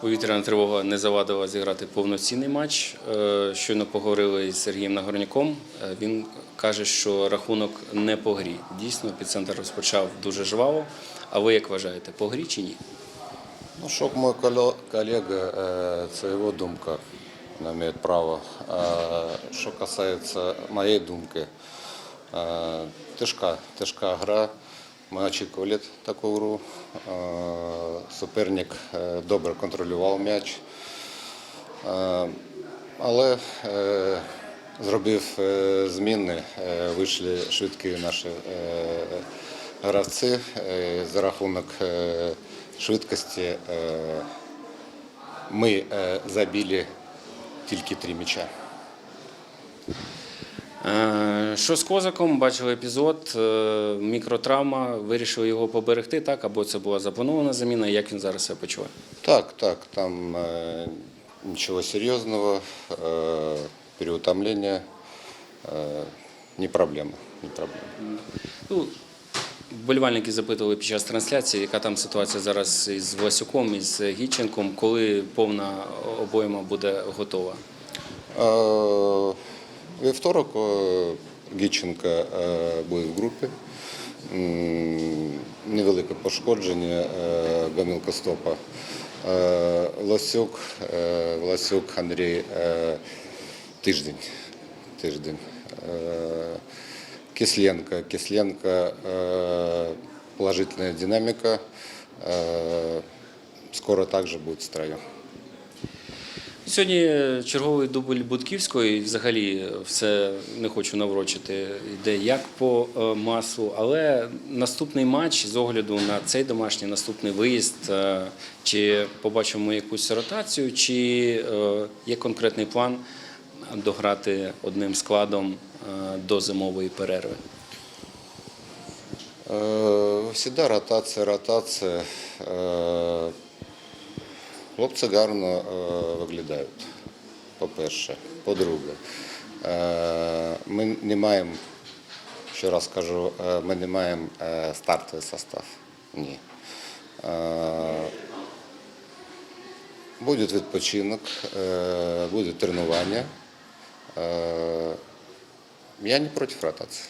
Повітряна тривога не завадила зіграти повноцінний матч. Е, Щойно поговорили із Сергієм Нагорняком. Е, Він каже, що рахунок не по грі. Дійсно, підцентр розпочав дуже жваво. А ви як вважаєте, по грі чи ні? Ну, шок мой коле- коллега, э, це його думка, вона має право. Що касається моєї думки, е, тяжка, тяжка гра. Ми очікували таку гру. Суперник е, добре контролював м'яч. Але е, зробив е, зміни, вийшли швидкі наші гравці за рахунок швидкості. Ми забили тільки три м'яча. Е, Що з козаком? Бачили епізод, е, мікротравма, вирішили його поберегти, так? Або це була запланована заміна. Як він зараз себе почуває? Так, так, там э, ничего серьезного, э, переутомление, э, не проблема, не проблема. Ну, вболівальники запитували під час трансляції, яка там ситуація зараз із Власюком, із Гіченком, коли повна обойма буде готова. Э, Вівторок э, Гіченко э, в групі. Невелике пошкодження, е, гомілка стопа. Е, Ласюк, е, Андрій е, тиждень. тиждень. Е, Кисленко. Е, положительная динамика. Е, Скоро також буде в строю. Сьогодні черговий дубль Будківської, взагалі все не хочу наврочити, йде як по е, маслу, але наступний матч з огляду на цей домашній наступний виїзд, е, чи побачимо якусь ротацію, чи е, є конкретний план дограти одним складом е, до зимової перерви. Е, Всегда ротація, ротація. Хлопці гарно е, виглядають, по-перше. По-друге, е, ми не маємо, ще раз кажу, е, ми не маємо стартовий состав. Ні. Буде відпочинок, буде тренування. Я не проти ротації.